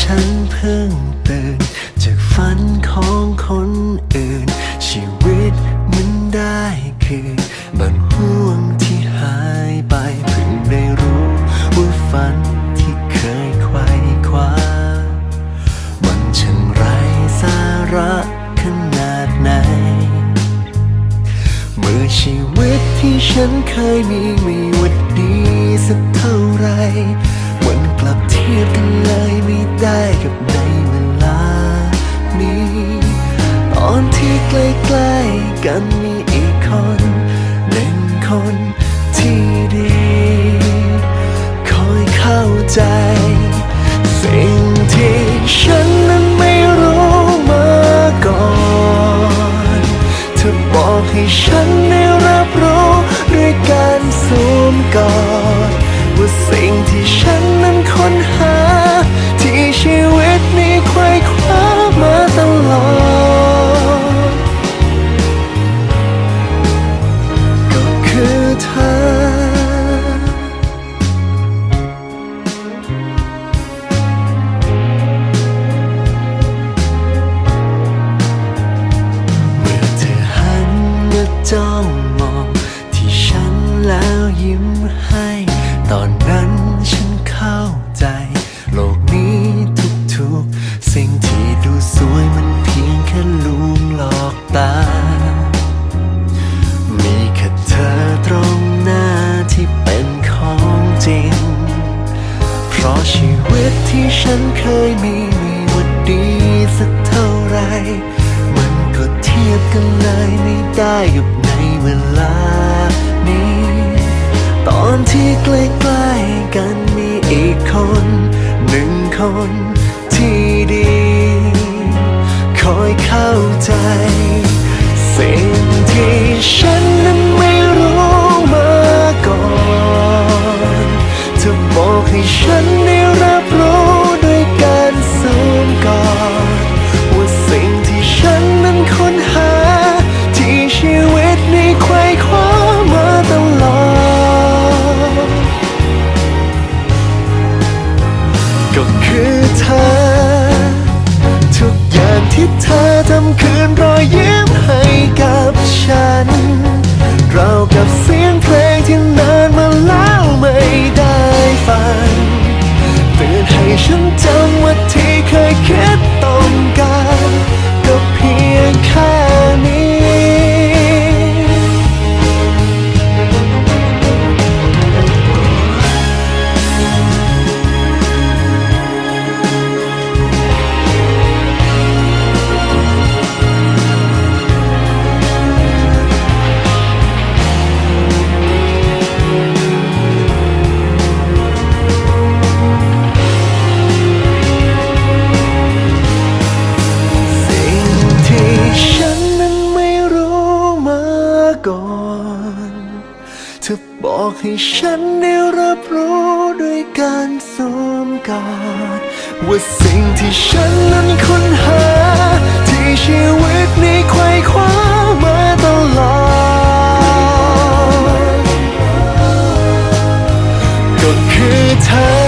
ฉันเพิ่งตื่น จากฝันของคนอื่น ชีวิตมันได้คืนบางห่วงที่หายไปเพิ่งได้รู้ว่าฝันที่เคยไขว้คว้ามันช่างไรสาระขนาดไหน เมื่อชีวิตที่ฉันเคยมีไม่วัดดีสักเท่าไหรมันกลับเทียบกัน กับในเวลานี้ ตอนที่ใกล้ๆกันมีอีกคนหนึ่งคนที่ดี คอยเข้าใจ สิ่งที่ฉันนั้นไม่รู้มาก่อน เธอบอกให้ฉัน จ้องมองที่ฉันแล้วยิ้มให้ ตอนนั้นฉันเข้าใจ โลกนี้ทุกๆ สิ่งที่ดูสวยมันเพียงแค่ลวงหลอกตา มีแค่เธอตรงหน้าที่เป็นของจริง เพราะชีวิตที่ฉันเคยมีม่ว่าดีสักเท่าไหรมันก็เทียบกันเลยไม่ได้กับในเวลานี้ ตอนที่ใกล้ๆกันมีอีกคน หนึ่งคน อกให้ฉันได้รับรู้ด้วยการสวมกอดว่าสิ่งที่ฉันนั้นค้นหา ที่ชีวิตนี้ไขว้คว้ามาตลอด ก็คือเธอ